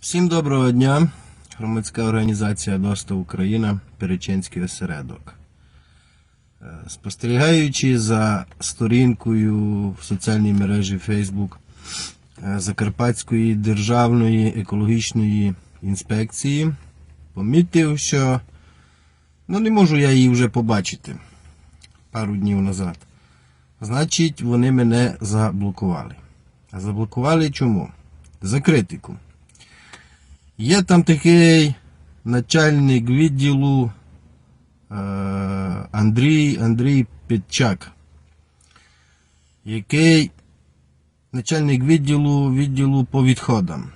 Всім доброго дня. Громадська організація ДОСТА Україна, Перечинський осередок. Е, Спостерігаючи за сторінкою в соціальній мережі Facebook е, Закарпатської державної екологічної інспекції, помітив, що ну не можу я її вже побачити пару днів назад. Значить, вони мене заблокували. А заблокували чому? За критику. Є там такий начальник відділу е, Андрій, Андрій Підчак, який начальник відділу відділу по відходам,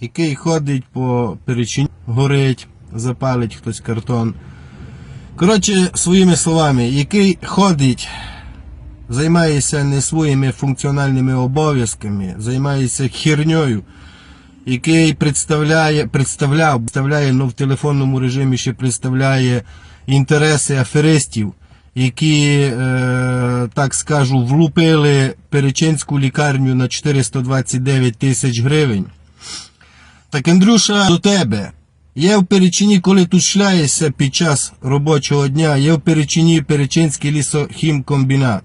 який ходить по перечині, горить, запалить хтось картон. Коротше, своїми словами, який ходить, займається не своїми функціональними обов'язками, займається херньою який представляє, представляв, представляє, ну в телефонному режимі ще представляє інтереси аферистів, які, е, так скажу, влупили Перечинську лікарню на 429 тисяч гривень. Так, Андрюша, до тебе. Є в Перечині, коли тут шляєшся під час робочого дня, є в Перечині Перечинський лісохімкомбінат,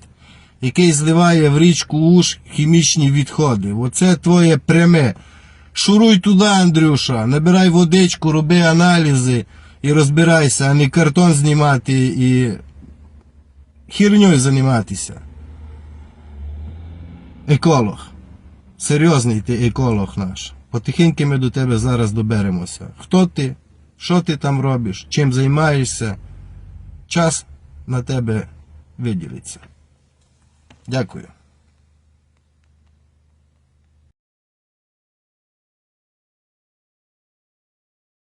який зливає в річку Уж хімічні відходи. Оце твоє пряме. Шуруй туди, Андрюша, набирай водичку, роби аналізи і розбирайся, а не картон знімати і херньою займатися. Еколог. Серйозний ти еколог наш. Потихеньки ми до тебе зараз доберемося. Хто ти? Що ти там робиш? Чим займаєшся? Час на тебе виділиться. Дякую.